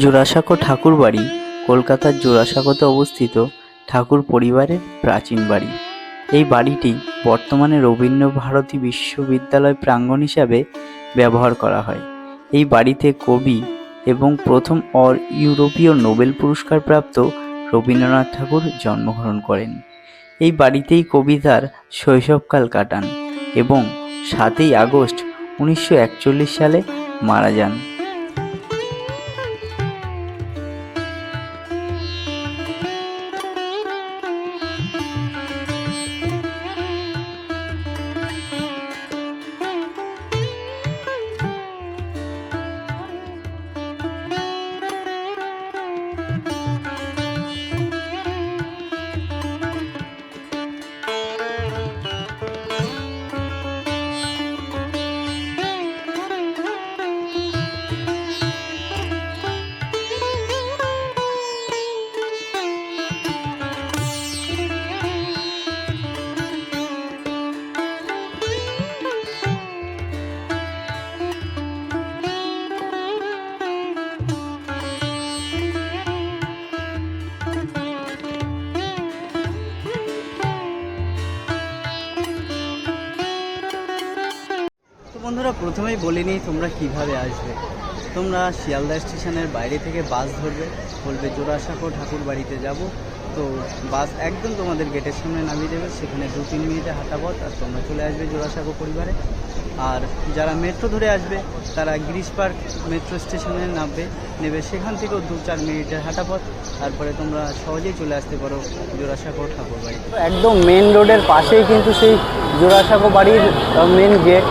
জোড়াসাঁকো ঠাকুর বাড়ি, কলকাতার জোড়াসাঁকোতে অবস্থিত ঠাকুর পরিবারের প্রাচীন বাড়ি। এই বাড়িটি বর্তমানে রবীন্দ্রভারতী বিশ্ববিদ্যালয় প্রাঙ্গণ হিসাবে ব্যবহার করা হয়। এই বাড়িতে কবি এবং প্রথম অর ইউরোপীয় নোবেল পুরস্কার প্রাপ্ত রবীন্দ্রনাথ ঠাকুর জন্মগ্রহণ করেন। এই বাড়িতেই কবি তার শৈশবকাল কাটান এবং সাতই আগস্ট উনিশশো একচল্লিশ সালে মারা যান। বন্ধুরা, প্রথমেই বলিনি তোমরা কীভাবে আসবে। তোমরা শিয়ালদা স্টেশনের বাইরে থেকে বাস ধরবে, বলবে, জোড়াসাঁকো ঠাকুর বাড়িতে যাব। তো বাস একদম তোমাদের গেটের সামনে নামিয়ে দেবে। সেখানে দু তিন মিনিটে হাঁটা পথ আর তোমরা চলে আসবে জোড়াসাঁকো পরিবারে। আর যারা মেট্রো ধরে আসবে, তারা গিরিশ পার্ক মেট্রো স্টেশনে নামবে, নেবে সেখান থেকেও দু চার মিনিটের হাঁটা পথ। তারপরে তোমরা সহজেই চলে আসতে পারো জোড়াসাঁকো ঠাকুর বাড়ি একদম মেন রোডের পাশেই কিন্তু সেই জোড়াসাঁকো বাড়ির মেন গেট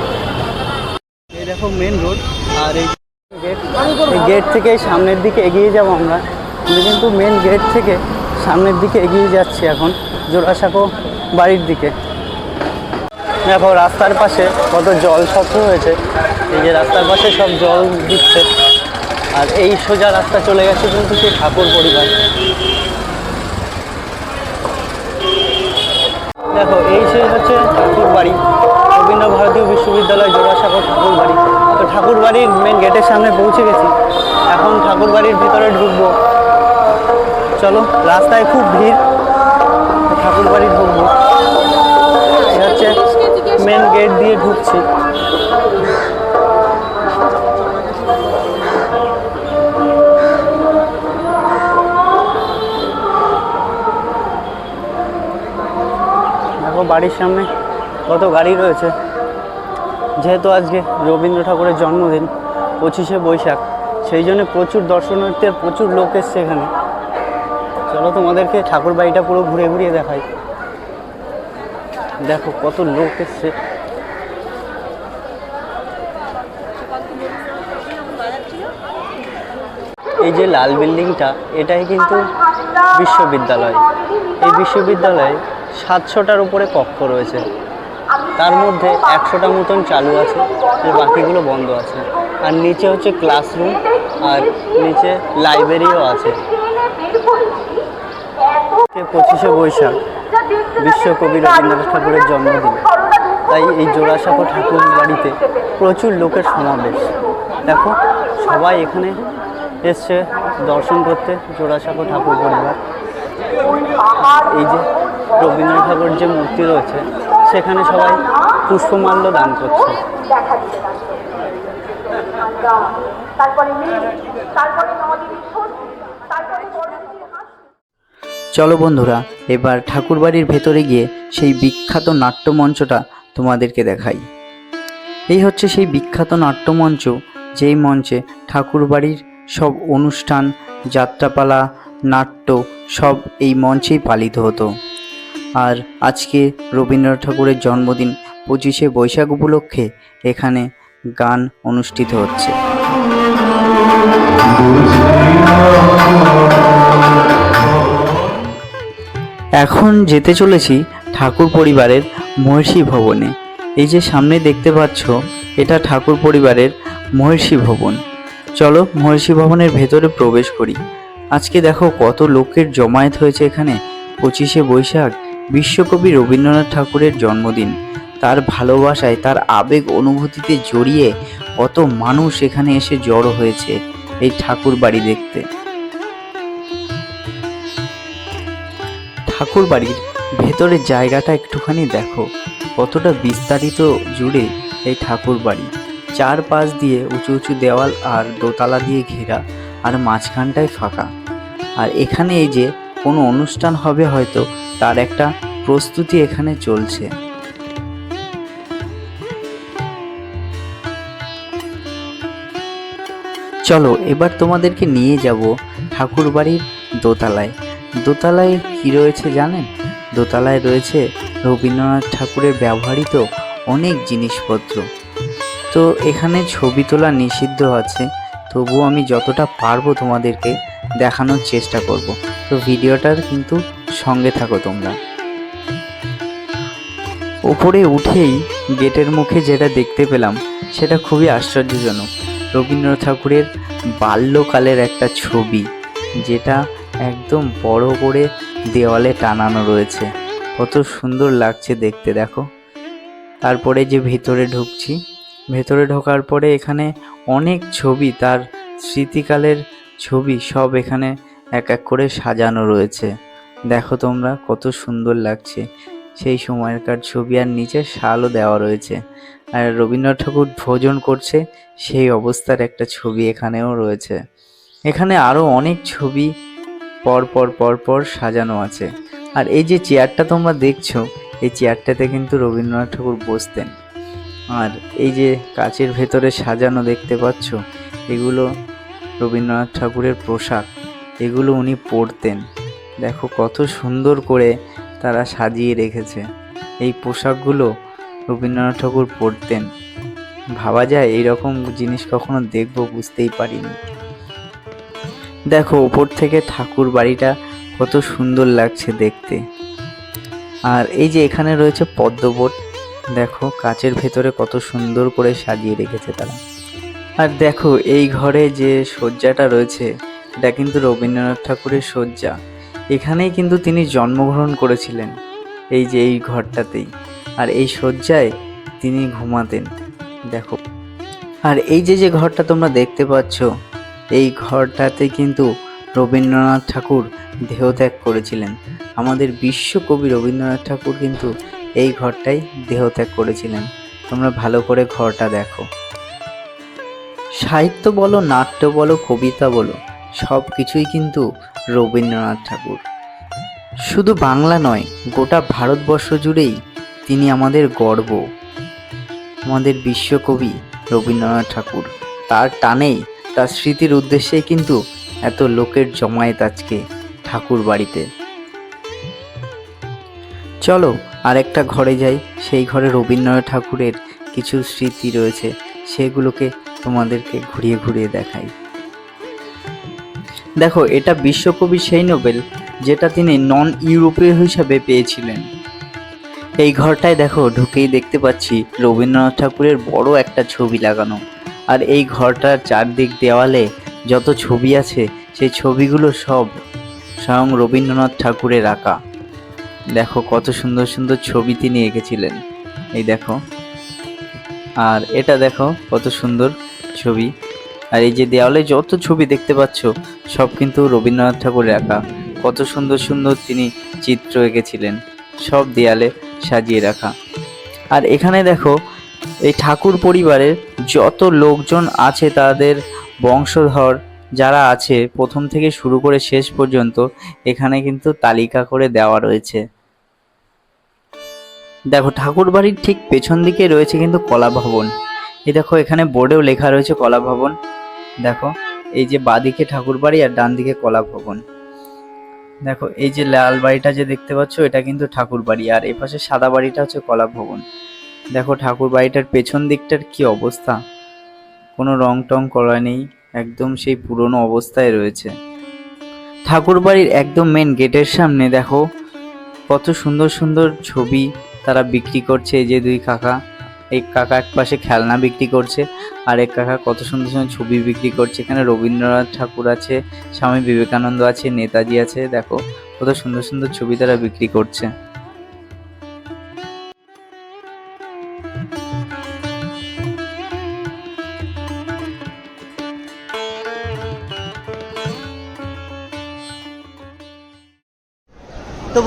দেখো মেন রোড আর এই গেট এই গেট থেকে সামনের দিকে এগিয়ে যাব আমরা। কিন্তু মেন গেট থেকে সামনের দিকে এগিয়ে যাচ্ছি এখন, জোড়াসাঁকো বাড়ির দিকে। দেখো, রাস্তার পাশে কত জল স্বচ্ছ হয়েছে। এই যে রাস্তার পাশে সব জল দিচ্ছে। আর এই সোজা রাস্তা চলে গেছে কিন্তু সেই ঠাকুর পরিবার। দেখো, এই সেই হচ্ছে ঠাকুর বাড়ি। রবীন্দ্র ভারতীয় বিশ্ববিদ্যালয় জোড়াসাঁকো ঠাকুর বাড়ি। তো ঠাকুর বাড়ির মেন গেটের সামনে পৌঁছে গেছি। এখন ঠাকুর বাড়ির ভিতরে ঢুকবো। চলো, রাস্তায় খুব ভিড়। ঠাকুর বাড়ি ঢুকবো। হচ্ছে মেন গেট দিয়ে ঢুকছি। বাড়ির সামনে। কত গাড়ি রয়েছে। যেহেতু আজকে রবীন্দ্র ঠাকুরের জন্মদিন, পঁচিশে বৈশাখ, সেই জন্য প্রচুর দর্শনার্থীর প্রচুর লোক এসছে এখানে। চলো তোমাদেরকে ঠাকুর বাড়িটা পুরো ঘুরে ঘুরিয়ে দেখাই। দেখো কত লোক এসছে। এই যে লাল বিল্ডিংটা, এটাই কিন্তু বিশ্ববিদ্যালয়। এই বিশ্ববিদ্যালয়ে সাতশোটার উপরে কক্ষ রয়েছে। তার মধ্যে একশোটা মতন চালু আছে আর বাকিগুলো বন্ধ আছে। আর নিচে হচ্ছে ক্লাসরুম আর নিচে লাইব্রেরিও আছে। পঁচিশে বৈশাখ বিশ্বকবি রবীন্দ্রনাথ ঠাকুরের জন্মদিন। তাই এই জোড়াসাঁকো ঠাকুর বাড়িতে প্রচুর লোকের সমাবেশ। দেখো, সবাই এখানে এসছে দর্শন করতে, জোড়াসাঁকো ঠাকুর পরিবার এই যে রবীন্দ্রনাথ ঠাকুর যে মূর্তি রয়েছে, সেখানে সবাই পুষ্পমাল্য দান করছে। চলো বন্ধুরা এবার ঠাকুরবাড়ির ভেতরে গিয়ে সেই বিখ্যাত নাট্যমঞ্চটা তোমাদেরকে দেখাই। এই হচ্ছে সেই বিখ্যাত নাট্যমঞ্চ যেই মঞ্চে ঠাকুরবাড়ির সব অনুষ্ঠান যাত্রাপালা নাট্য সব এই মঞ্চেই পালিত হতো। আর আজকে রবীন্দ্রনাথ ঠাকুরের জন্মদিন পঁচিশে বৈশাখ উপলক্ষে এখানে গান অনুষ্ঠিত হচ্ছে। এখন যেতে চলেছি ঠাকুর পরিবারের মহর্ষি ভবনে। এই যে সামনে দেখতে পাচ্ছ, এটা ঠাকুর পরিবারের মহর্ষি ভবন। চলো মহর্ষি ভবনের ভেতরে প্রবেশ করি। আজকে দেখো কত লোকের জমায়েত হয়েছে এখানে। পঁচিশে বৈশাখ, বিশ্বকবি রবীন্দ্রনাথ ঠাকুরের জন্মদিন। তার ভালোবাসায়, তার আবেগ অনুভূতিতে জড়িয়ে কত মানুষ এখানে এসে জড়ো হয়েছে এই ঠাকুর বাড়ি দেখতে। ঠাকুর বাড়ির ভেতরের জায়গাটা একটুখানি দেখো, কতটা বিস্তারিত জুড়ে এই ঠাকুর বাড়ি চারপাশ দিয়ে উঁচু উঁচু দেওয়াল আর দোতলা দিয়ে ঘেরা আর মাঝখানটায় ফাঁকা। আর এখানে এই যে কোনো অনুষ্ঠান হবে হয়তো, তার একটা প্রস্তুতি এখানে চলছে। চলো, এবার তোমাদেরকে নিয়ে যাব ঠাকুর বাড়ির দোতলায়। দোতলায় কি রয়েছে জানেন? দোতলায় রয়েছে রবীন্দ্রনাথ ঠাকুরের ব্যবহৃত অনেক জিনিসপত্র। তো এখানে ছবি তোলা নিষিদ্ধ আছে, তবুও আমি যতটা পারব তোমাদেরকে দেখানোর চেষ্টা করব। তো ভিডিওটার কিন্তু সঙ্গে থাকো তোমরা। ওপরে উঠেই গেটের মুখে যেটা দেখতে পেলাম, সেটা খুবই আশ্চর্যজনক। রবীন্দ্রনাথ ঠাকুরের বাল্যকালের একটা ছবি, যেটা একদম বড় করে দেওয়ালে টানানো রয়েছে। কত সুন্দর লাগছে দেখতে, দেখো। তারপরে যে ভেতরে ঢুকছি, ভেতরে ঢোকার পরে এখানে অনেক ছবি, তার স্মৃতিকালের ছবি সব এখানে এক এক করে সাজানো রয়েছে। দেখো তোমরা, কত সুন্দর লাগছে। সেই সময়কার ছবি আর নিচে শালও দেওয়া রয়েছে। আর রবীন্দ্রনাথ ঠাকুর ভোজন করছে, সেই অবস্থার একটা ছবি এখানেও রয়েছে। এখানে আরও অনেক ছবি পর পর পর পর সাজানো আছে। আর এই যে চেয়ারটা তোমরা দেখছ, এই চেয়ারটাতে কিন্তু রবীন্দ্রনাথ ঠাকুর বসতেন। আর এই যে কাচের ভেতরে সাজানো দেখতে পাচ্ছ, এগুলো রবীন্দ্রনাথ ঠাকুরের পোশাক। এগুলো উনি পরতেন। দেখো কত সুন্দর করে তারা সাজিয়ে রেখেছে। এই পোশাকগুলো রবীন্দ্রনাথ ঠাকুর পরতেন। ভাবা যায় এইরকম জিনিস কখনো দেখব বুঝতেই পারিনি। দেখো ওপর থেকে ঠাকুর বাড়িটা কত সুন্দর লাগছে দেখতে। আর এই যে এখানে রয়েছে পদ্মবোট, দেখো, কাচের ভেতরে কত সুন্দর করে সাজিয়ে রেখেছে তারা। আর দেখো, এই ঘরে যে শয্যাটা রয়েছে, এটা কিন্তু রবীন্দ্রনাথ ঠাকুরের শয্যা। এখানেই কিন্তু তিনি জন্মগ্রহণ করেছিলেন, এই যে এই ঘরটাতেই। আর এই শয্যায় তিনি ঘুমাতেন, দেখো। আর এই যে যে ঘরটা তোমরা দেখতে পাচ্ছ, এই ঘরটাতে কিন্তু রবীন্দ্রনাথ ঠাকুর দেহত্যাগ করেছিলেন। আমাদের বিশ্বকবি রবীন্দ্রনাথ ঠাকুর কিন্তু এই ঘরটাই দেহত্যাগ করেছিলেন। তোমরা ভালো করে ঘরটা দেখো। সাহিত্য বলো, নাট্য বলো, কবিতা বলো সব কিছুই কিন্তু রবীন্দ্রনাথ ঠাকুর। শুধু বাংলা নয়, গোটা ভারতবর্ষ জুড়েই তিনি আমাদের গর্ব, আমাদের বিশ্বকবি রবীন্দ্রনাথ ঠাকুর। তার টানেই, তার স্মৃতির উদ্দেশ্যেই কিন্তু এত লোকের জমায়েত আজকে ঠাকুর বাড়িতে। চলো, আরেকটা ঘরে যাই। সেই ঘরে রবীন্দ্রনাথ ঠাকুরের কিছু স্মৃতি রয়েছে। সেগুলোকে তোমাদেরকে ঘুরিয়ে ঘুরিয়ে দেখাই। দেখো, এটা বিশ্বকবি সেই নোবেল যেটা তিনি নন ইউরোপীয় হিসাবে পেয়েছিলেন। এই ঘরটায় দেখো, ঢুকেই দেখতে পাচ্ছি রবীন্দ্রনাথ ঠাকুরের বড় একটা ছবি লাগানো। আর এই ঘরটার চারদিক দেওয়ালে যত ছবি আছে, সেই ছবিগুলো সব স্বয়ং রবীন্দ্রনাথ ঠাকুরের আঁকা। দেখো, কত সুন্দর সুন্দর ছবি তিনি এঁকেছিলেন। এই দেখো। আর এটা দেখো, কত সুন্দর ছবি। আর এই যে দেওয়ালে যত ছবি দেখতে পাচ্ছ, সব কিন্তু রবীন্দ্রনাথ ঠাকুরের আঁকা। কত সুন্দর সুন্দর তিনি চিত্র এঁকেছিলেন, সব দেয়ালে সাজিয়ে রাখা। আর এখানে দেখো, এই ঠাকুর পরিবারের যত লোকজন আছে তাদের বংশধর যারা আছে, প্রথম থেকে শুরু করে শেষ পর্যন্ত এখানে কিন্তু তালিকা করে দেওয়া রয়েছে। দেখো, ঠাকুর বাড়ির ঠিক পেছন দিকে রয়েছে কিন্তু কলা ভবন এই দেখো, এখানে বোর্ডেও লেখা রয়েছে কলা ভবন দেখো, এই যে বাদিকে ঠাকুর বাড়ি আর ডান দিকে কলা ভবন। দেখো, এই যে লাল বাড়িটা যে দেখতে পাচ্ছ, এটা কিন্তু ঠাকুর বাড়ি। আর এপাশে সাদা বাড়িটা হচ্ছে কলা ভবন। দেখো, ঠাকুর বাড়িটার পেছন দিকটার কি অবস্থা? কোনো রং টং করা নেই, একদম সেই পুরনো অবস্থায় রয়েছে। ঠাকুর বাড়ির একদম মেন গেটের সামনে দেখো, কত সুন্দর সুন্দর ছবি তারা বিক্রি করছে এই যে দুই কাকা। এই কাকা এক পাশে খেলনা বিক্রি করছে, আর এক কাকা কত সুন্দর সুন্দর ছবি বিক্রি করছে। এখানে রবীন্দ্রনাথ ঠাকুর আছে, স্বামী বিবেকানন্দ আছে, নেতাজি আছে, দেখো কত সুন্দর সুন্দর ছবি তারা বিক্রি করছে।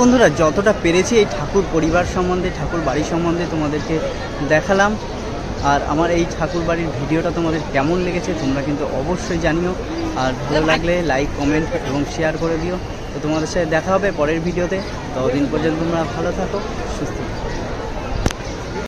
বন্ধুরা, যতটা পেরেছি এই ঠাকুর পরিবার সম্বন্ধে, ঠাকুর বাড়ি সম্বন্ধে তোমাদেরকে দেখালাম। আর আমার এই ঠাকুর বাড়ির ভিডিওটা তোমাদের কেমন লেগেছে তোমরা কিন্তু অবশ্যই জানিও। আর ভালো লাগলে লাইক কমেন্ট এবং শেয়ার করে দিও। তো তোমাদের সাথে দেখা হবে পরের ভিডিওতে। ততদিন পর্যন্ত তোমরা ভালো থাকো, সুস্থ থাকো।